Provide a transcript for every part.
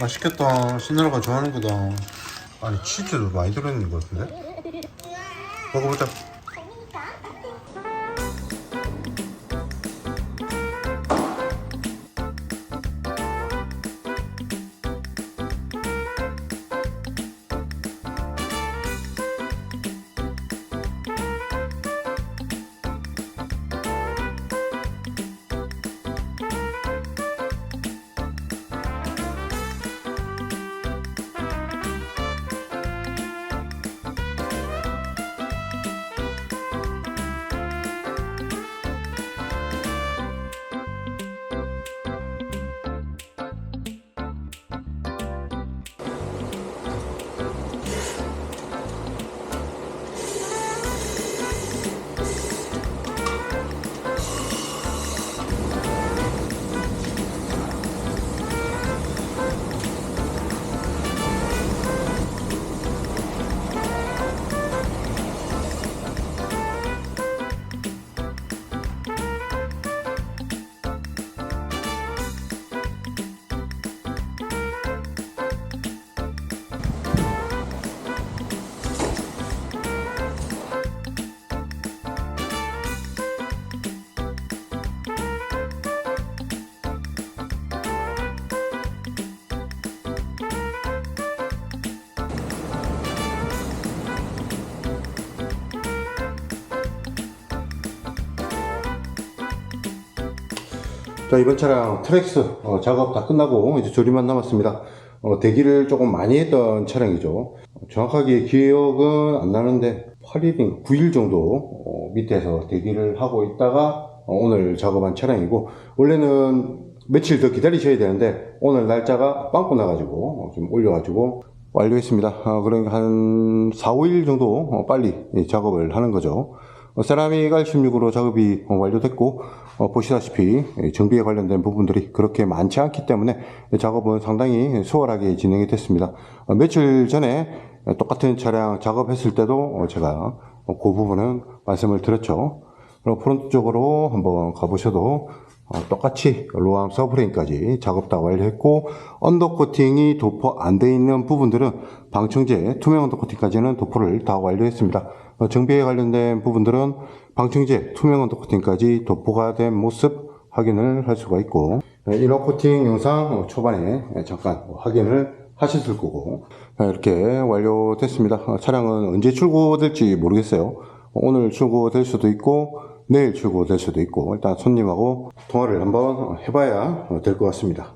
맛있겠다. 신나라가 좋아하는 거다. 아니 치즈도 많이 들어있는 것 같은데? 먹어보자. 자 이번 차량 트랙스 어, 작업 다 끝나고 이제 조립만 남았습니다. 어, 대기를 조금 많이 했던 차량이죠. 어, 정확하게 기억은 안 나는데 8일인가 9일 정도 어, 밑에서 대기를 하고 있다가 어, 오늘 작업한 차량이고 원래는 며칠 더 기다리셔야 되는데 오늘 날짜가 빵꾸 나가지고 어, 좀 올려가지고 완료했습니다. 어, 그러니까 한 4, 5일 정도 어, 빨리 이 작업을 하는 거죠. 어, 세라믹 R16으로 작업이 어, 완료됐고 어, 보시다시피 이 정비에 관련된 부분들이 그렇게 많지 않기 때문에 이 작업은 상당히 수월하게 진행이 됐습니다. 어, 며칠 전에 똑같은 차량 작업했을 때도 어, 제가 어, 그 부분은 말씀을 드렸죠. 그럼 프론트 쪽으로 한번 가보셔도 어, 똑같이 로암 서브레인까지 작업 다 완료했고 언더코팅이 도포 안 돼 있는 부분들은 방청제 투명 언더코팅까지는 도포를 다 완료했습니다. 어, 정비에 관련된 부분들은 방청제 투명 언더코팅까지 도포가 된 모습 확인을 할 수가 있고 네, 이너 코팅 영상 어, 초반에 잠깐 확인을 하셨을 거고 네, 이렇게 완료됐습니다. 어, 차량은 언제 출고될지 모르겠어요. 어, 오늘 출고될 수도 있고 내일 출고될 수도 있고 일단 손님하고 통화를 한번 해봐야 될 것 같습니다.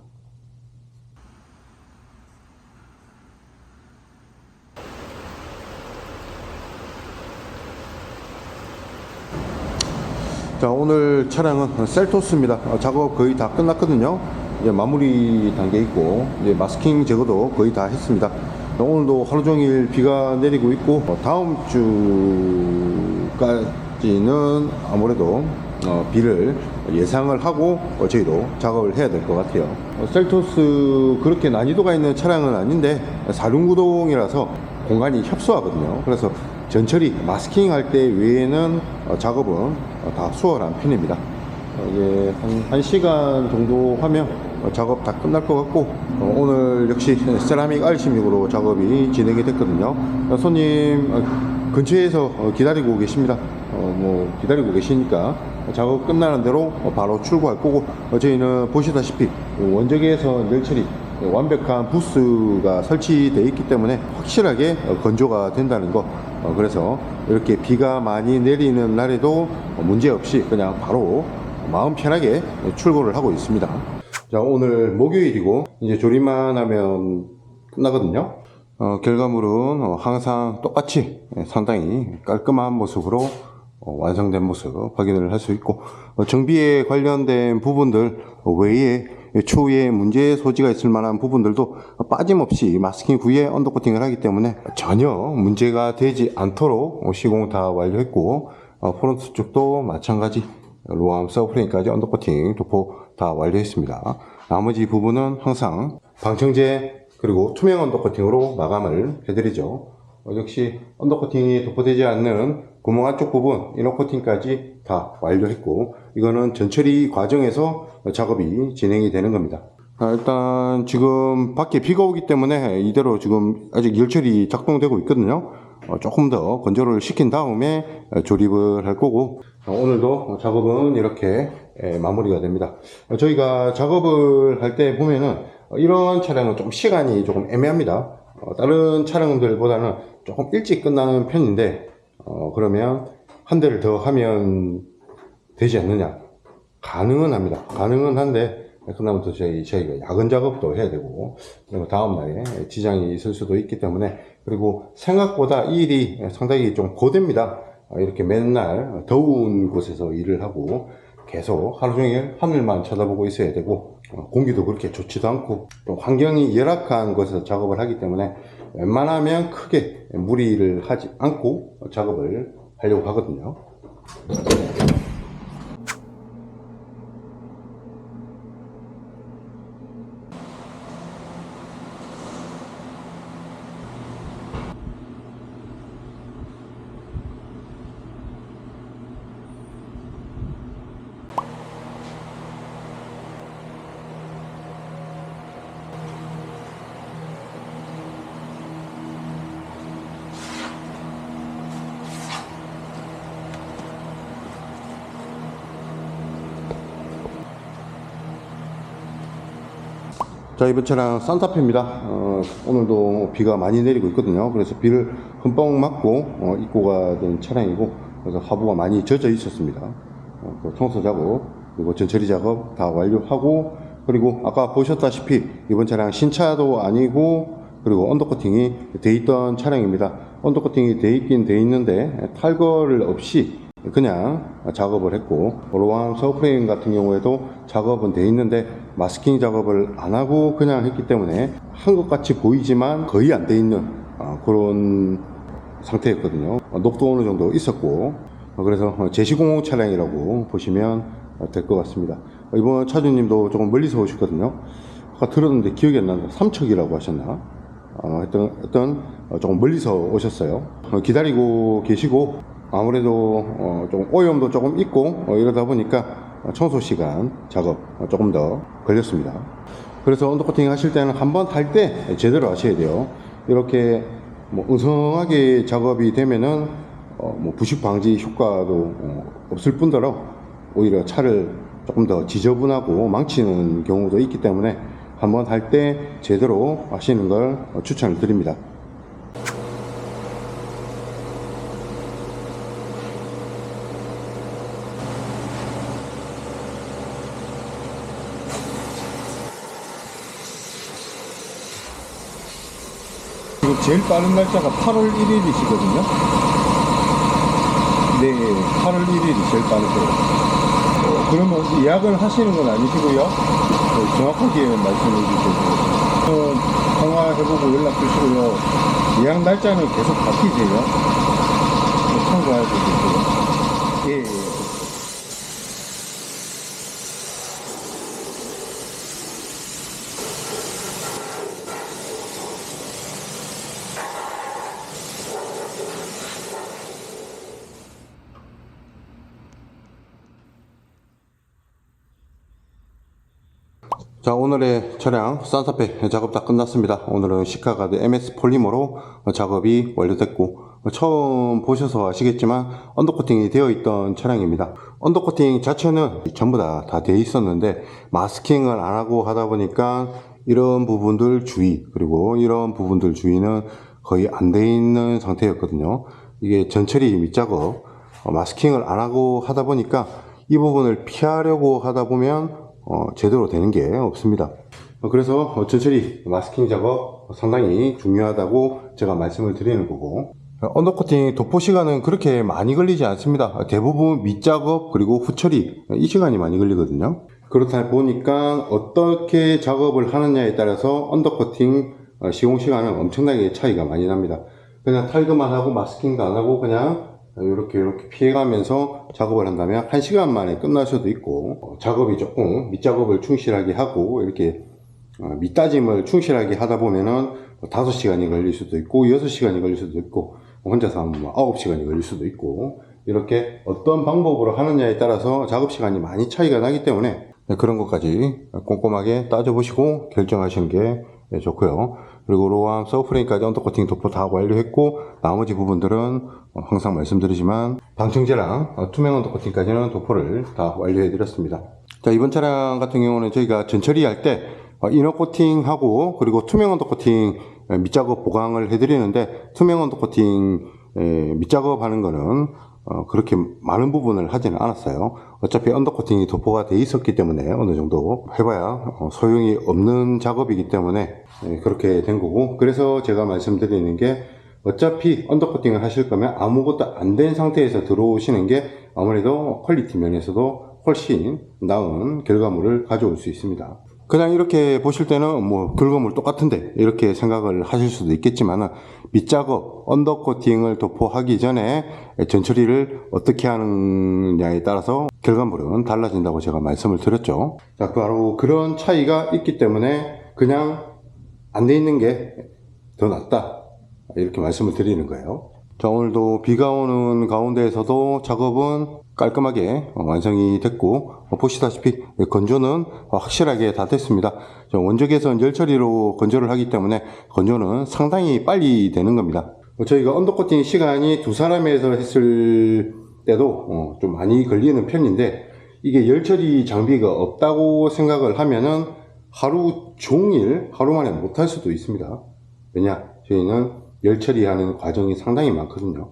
자 오늘 차량은 셀토스입니다. 어, 작업 거의 다 끝났거든요. 이제 마무리 단계 있고 이제 마스킹 제거도 거의 다 했습니다. 어, 오늘도 하루 종일 비가 내리고 있고 어, 다음 주까지 는 아무래도 어, 비를 예상을 하고 어, 저희도 작업을 해야 될 것 같아요. 어, 셀토스 그렇게 난이도가 있는 차량은 아닌데 사륜구동이라서 공간이 협소하거든요. 그래서 전처리 마스킹 할 때 외에는 어, 작업은 어, 다 수월한 편입니다. 어, 이게 한 1시간 정도 하면 어, 작업 다 끝날 것 같고 어, 오늘 역시 세라믹 R16으로 작업이 진행이 됐거든요. 어, 손님 어, 근처에서 어, 기다리고 계십니다. 어, 뭐 기다리고 계시니까 작업 끝나는 대로 어, 바로 출고할 거고 어, 저희는 보시다시피 원적에서 늘 처리 완벽한 부스가 설치되어 있기 때문에 확실하게 어, 건조가 된다는 거 어, 그래서 이렇게 비가 많이 내리는 날에도 어, 문제없이 그냥 바로 마음 편하게 출고를 하고 있습니다. 자 오늘 목요일이고 이제 조립만 하면 끝나거든요. 어, 결과물은 어, 항상 똑같이 예, 상당히 깔끔한 모습으로 어, 완성된 모습 확인을 할 수 있고 어, 정비에 관련된 부분들 외에 추후에 문제 소지가 있을 만한 부분들도 빠짐없이 마스킹 후에 언더코팅을 하기 때문에 전혀 문제가 되지 않도록 시공 다 완료했고 어, 프론트 쪽도 마찬가지 로암 서프레임까지 언더코팅 도포 다 완료했습니다. 나머지 부분은 항상 방청제 그리고 투명 언더코팅으로 마감을 해드리죠. 어, 역시 언더코팅이 도포되지 않는 구멍 안쪽 부분 이너 코팅까지 다 완료했고 이거는 전처리 과정에서 작업이 진행이 되는 겁니다. 아, 일단 지금 밖에 비가 오기 때문에 이대로 지금 아직 열철이 작동되고 있거든요. 어, 조금 더 건조를 시킨 다음에 어, 조립을 할 거고 어, 오늘도 작업은 이렇게 예, 마무리가 됩니다. 어, 저희가 작업을 할 때 보면은 어, 이런 차량은 좀 시간이 조금 애매합니다. 어, 다른 차량들보다는 조금 일찍 끝나는 편인데 어, 그러면 한 대를 더 하면 되지 않느냐? 가능은 합니다. 가능은 한데 그다음에 또 저희 저희가 야근 작업도 해야 되고 그리고 다음 날에 지장이 있을 수도 있기 때문에 그리고 생각보다 이 일이 상당히 좀 고됩니다. 어, 이렇게 맨날 더운 곳에서 일을 하고 계속 하루 종일 하늘만 쳐다보고 있어야 되고 어, 공기도 그렇게 좋지도 않고 또 환경이 열악한 곳에서 작업을 하기 때문에 웬만하면 크게 무리를 하지 않고 작업을 하려고 하거든요. 자 이번 차량 산타페입니다. 어, 오늘도 비가 많이 내리고 있거든요. 그래서 비를 흠뻑 맞고 어, 입고가 된 차량이고 그래서 하부가 많이 젖어 있었습니다. 어, 그 청소 작업 그리고 전처리 작업 다 완료하고 그리고 아까 보셨다시피 이번 차량 신차도 아니고 그리고 언더코팅이 돼 있던 차량입니다. 언더코팅이 돼 있긴 돼 있는데 탈거를 없이 그냥 작업을 했고 로왕 서프레임 같은 경우에도 작업은 돼 있는데 마스킹 작업을 안 하고 그냥 했기 때문에 한 것 같이 보이지만 거의 안 돼 있는 아, 그런 상태였거든요. 어, 녹도 어느 정도 있었고 어, 그래서 제시공 차량이라고 보시면 될 것 같습니다. 어, 이번 차주님도 조금 멀리서 오셨거든요. 아까 들었는데 기억이 안 나는데 삼척이라고 하셨나? 어, 하여튼 어, 조금 멀리서 오셨어요. 어, 기다리고 계시고 아무래도 어, 좀 오염도 조금 있고 어, 이러다 보니까 어, 청소 시간 작업 어, 조금 더 걸렸습니다. 그래서 언더코팅 하실 때는 한 번 할 때 제대로 하셔야 돼요. 이렇게 뭐 응성하게 작업이 되면은 어, 뭐 부식 방지 효과도 어, 없을 뿐더러 오히려 차를 조금 더 지저분하고 망치는 경우도 있기 때문에 한번 할 때 제대로 하시는 걸 어, 추천을 드립니다. 제일 빠른 날짜가 8월 1일이시거든요. 네, 8월 1일이 제일 빠르세요. 어, 그러면 예약을 하시는 건 아니시고요. 어, 정확하게 말씀해 주셔서 어, 통화해보고 연락 주시고요. 예약 날짜는 계속 바뀌세요. 어, 참고해 주시고요. 예, 예. 자 오늘의 차량 산타페 작업 다 끝났습니다. 오늘은 시카가드 MS 폴리머로 작업이 완료됐고 처음 보셔서 아시겠지만 언더코팅이 되어 있던 차량입니다. 언더코팅 자체는 전부 다 다 되어 있었는데 마스킹을 안 하고 하다 보니까 이런 부분들 주의 그리고 이런 부분들 주의는 거의 안 돼 있는 상태였거든요. 이게 전처리 밑작업 어, 마스킹을 안 하고 하다 보니까 이 부분을 피하려고 하다 보면 어, 제대로 되는 게 없습니다. 어, 그래서 어, 전처리 마스킹 작업 상당히 중요하다고 제가 말씀을 드리는 거고 어, 언더코팅 도포 시간은 그렇게 많이 걸리지 않습니다. 대부분 밑작업 그리고 후처리 이 시간이 많이 걸리거든요. 그렇다 보니까 어떻게 작업을 하느냐에 따라서 언더코팅 어, 시공 시간은 엄청나게 차이가 많이 납니다. 그냥 탈거만 하고 마스킹도 안 하고 그냥 이렇게 이렇게 피해가면서 작업을 한다면 1시간 만에 끝날 수도 있고 어, 작업이 조금 밑작업을 충실하게 하고 이렇게 어, 밑다짐을 충실하게 하다 보면은 5시간이 걸릴 수도 있고 6시간이 걸릴 수도 있고 혼자서 하면 뭐 9시간이 걸릴 수도 있고 이렇게 어떤 방법으로 하느냐에 따라서 작업 시간이 많이 차이가 나기 때문에 네, 그런 것까지 꼼꼼하게 따져보시고 결정하시는 게 네, 좋고요. 그리고 로암 서프레임까지 언더코팅 도포 다 완료했고 나머지 부분들은 어, 항상 말씀드리지만 방청제랑 어, 투명 언더코팅까지는 도포를 다 완료해드렸습니다. 자 이번 차량 같은 경우는 저희가 전처리할 때 어, 이너 코팅하고 그리고 투명 언더 코팅 에, 밑작업 보강을 해드리는데 투명 언더 코팅 에, 밑작업 하는 거는 어, 그렇게 많은 부분을 하지는 않았어요. 어차피 언더코팅이 도포가 돼 있었기 때문에 어느 정도 해봐야 어, 소용이 없는 작업이기 때문에 예, 그렇게 된 거고 그래서 제가 말씀드리는 게 어차피 언더코팅을 하실 거면 아무것도 안 된 상태에서 들어오시는 게 아무래도 퀄리티 면에서도 훨씬 나은 결과물을 가져올 수 있습니다. 그냥 이렇게 보실 때는 뭐 결과물 똑같은데 이렇게 생각을 하실 수도 있겠지만 밑작업, 언더코팅을 도포하기 전에 전처리를 어떻게 하느냐에 따라서 결과물은 달라진다고 제가 말씀을 드렸죠. 자, 바로 그런 차이가 있기 때문에 그냥 안 돼 있는 게 더 낫다. 이렇게 말씀을 드리는 거예요. 자, 오늘도 비가 오는 가운데에서도 작업은 깔끔하게 어, 완성이 됐고, 어, 보시다시피 건조는 확실하게 다 됐습니다. 자, 원적에선 열 처리로 건조를 하기 때문에 건조는 상당히 빨리 되는 겁니다. 어, 저희가 언더코팅 시간이 두 사람에서 했을 때도 어, 좀 많이 걸리는 편인데, 이게 열 처리 장비가 없다고 생각을 하면은 하루 종일 하루 만에 못할 수도 있습니다. 왜냐? 저희는 열 처리하는 과정이 상당히 많거든요.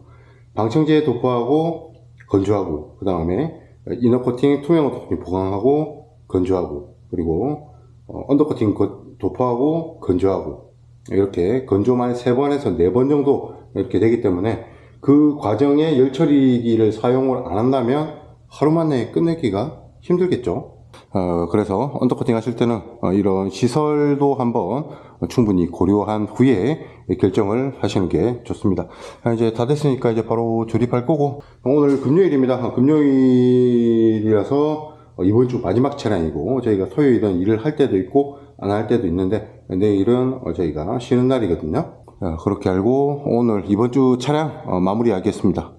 방청제 도포하고 건조하고 그 다음에 이너 코팅, 투명 언더코팅 보강하고 건조하고 그리고 어, 언더코팅 거- 도포하고 건조하고 이렇게 건조만 세 번에서 네 번 정도 이렇게 되기 때문에 그 과정에 열 처리기를 사용을 안 한다면 하루 만에 끝내기가 힘들겠죠. 어, 그래서 언더코팅 하실 때는 어, 이런 시설도 한번 충분히 고려한 후에 결정을 하시는 게 좋습니다. 아, 이제 다 됐으니까 이제 바로 조립할 거고 오늘 금요일입니다. 금요일이라서 어, 이번 주 마지막 차량이고 저희가 토요일은 일을 할 때도 있고 안 할 때도 있는데 내일은 어, 저희가 쉬는 날이거든요. 어, 그렇게 알고 오늘 이번 주 차량 어, 마무리하겠습니다.